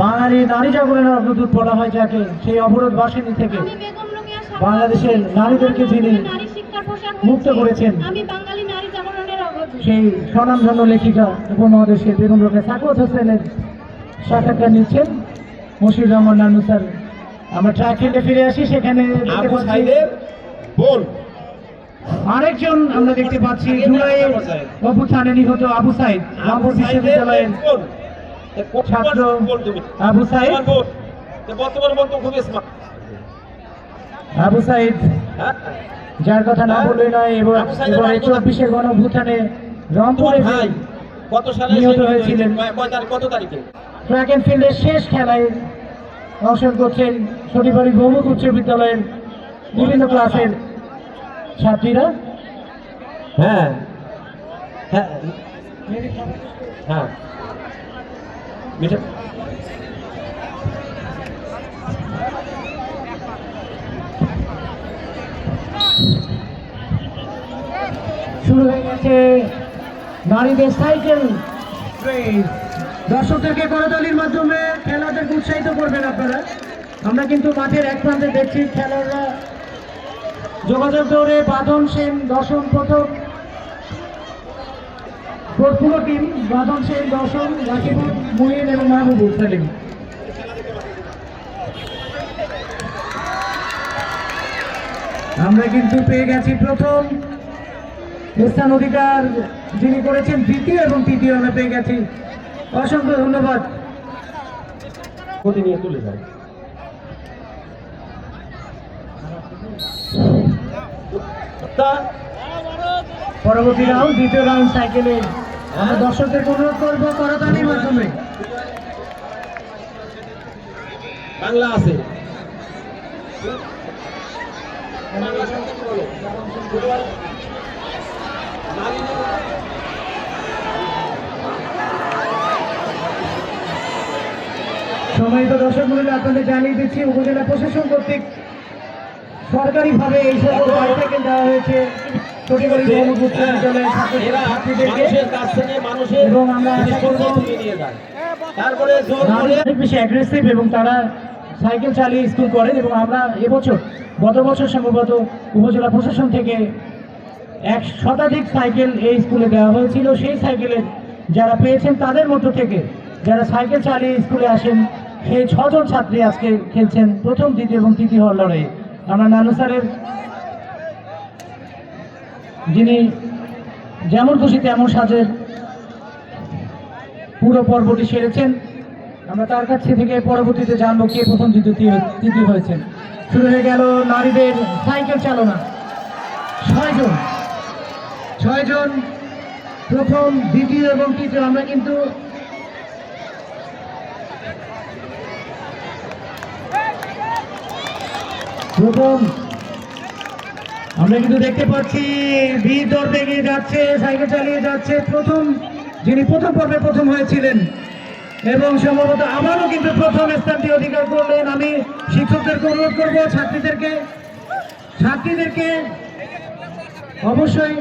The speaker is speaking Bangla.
বাঙালি নারী জাগরণের অগ্রদূত বলা হয় যাকে সেই অবরোধ বাসিনী থেকে। বাংলাদেশের নারীদেরকে যিনি মুক্ত করেছেন। আমি বাঙালি নারী সেই স্বনামধন্য লেখিকা উপমহাদেশের বেগম রোকেয়া সাকোয়াত হোসেনের সাক্ষাৎকার নিচ্ছেন মশির রহমান নানু স্যার আমরা ট্র্যাক ফিল্ডে ফিরে আসি সেখানে আরেকজন আমরা দেখতে পাচ্ছি জুলাই আবু সাইদ। অভ্যুত্থানে নিহত আবু সাইদ রামপুর বিশ্ববিদ্যালয়ের ছাত্র আবু সাইদ। বর্তমান বোন তো খুব স্মার্ট আবু সাইদ হ্যাঁ। যার কথা না হ্যাঁ? বললেই নয় এবার ভাই কোথায়? চব্বিশের গণ অভ্যুত্থানে রংপুরে ভাই কত সালে নিহত হয়েছিলেন। কত তারিখে? ট্র্যাক অ্যান্ড ফিল্ডের শেষ খেলায় অংশগ্রহণ করছেন শনিবারী গৌমুখ উচ্চ বিদ্যালয়ের বিভিন্ন ক্লাসের ছাত্রীরা। হ্যাঁ। হ্যাঁ। হ্যাঁ। মিঠা। শুরু হয়ে গেছে নারীদের সাইকেল। দর্শকদেরকে করতালির মাধ্যমে খেলাদেরকে উৎসাহিত করবেন আপনারা। আমরা কিন্তু মাঠের এক প্রান্তে দেখছি খেলোয়াড়রা। যোগাযোগ দৌড়ে বাঁধন সেন দর্শন প্রথম। পুরো টিম বাঁধন সেন, দর্শন রাকিবুল মুহিন এবং মাহবুবুল সেলিম আমরা কিন্তু পেয়ে গেছি প্রথম স্থান অধিকার যিনি করেছেন দ্বিতীয় এবং তৃতীয় আমরা পেয়ে গেছি। অসংখ্য ধন্যবাদ। নিয়ে তুলে যায়। পরবর্তী রাউন্ড দ্বিতীয় রাউন্ড সাইকেলে আমরা দর্শকদেরকে অনুরোধ করব করতালির মাধ্যমে। বাংলা আছে। সম্মানিত দর্শক মন্ডলী আপনাদের জানিয়ে দিচ্ছি উপজেলা প্রশাসন কর্তৃক সরকারিভাবে এই সকল সাইকেল দেওয়া হয়েছে। অনেক বেশি অ্যাগ্রেসিভ এবং তারা সাইকেল চালিয়ে স্কুল করেন এবং আমরা এবছর গত বছর সম্ভবত উপজেলা প্রশাসন থেকে এক শতাধিক সাইকেল এই স্কুলে দেওয়া হয়েছিল। সেই সাইকেলের যারা পেয়েছেন তাদের মধ্য থেকে যারা সাইকেল চালিয়ে স্কুলে আসেন সেই ছজন ছাত্রী আজকে খেলছেন প্রথম দ্বিতীয় এবং তৃতীয় হওয়ার লড়াইয়ে। আমরা নানু স্যারের যিনি যেমন খুশি তেমন সাজের পুরো পর্বটি সেরেছেন। আমরা তার কাছে থেকে পরবর্তীতে জানব কে প্রথম দ্বিতীয় তৃতীয় হয়েছেন শুরু হয়ে গেল নারীদের সাইকেল চালনা। ছয়জন। ছয়জন প্রথম, দ্বিতীয় এবং তৃতীয়। আমরা কিন্তু প্রথম আমরা কিন্তু দেখতে পাচ্ছি বীর দর এগিয়ে যাচ্ছে, সাইকেল চালিয়ে যাচ্ছে। প্রথম, যিনি প্রথম পর্বে প্রথম হয়েছিলেন এবং সম্ভবত আমারও কিন্তু প্রথম স্থানটি অধিকার করলেন। আমি শিক্ষকদেরকে অনুরোধ করব, ছাত্রীদেরকে ছাত্রীদেরকে অবশ্যই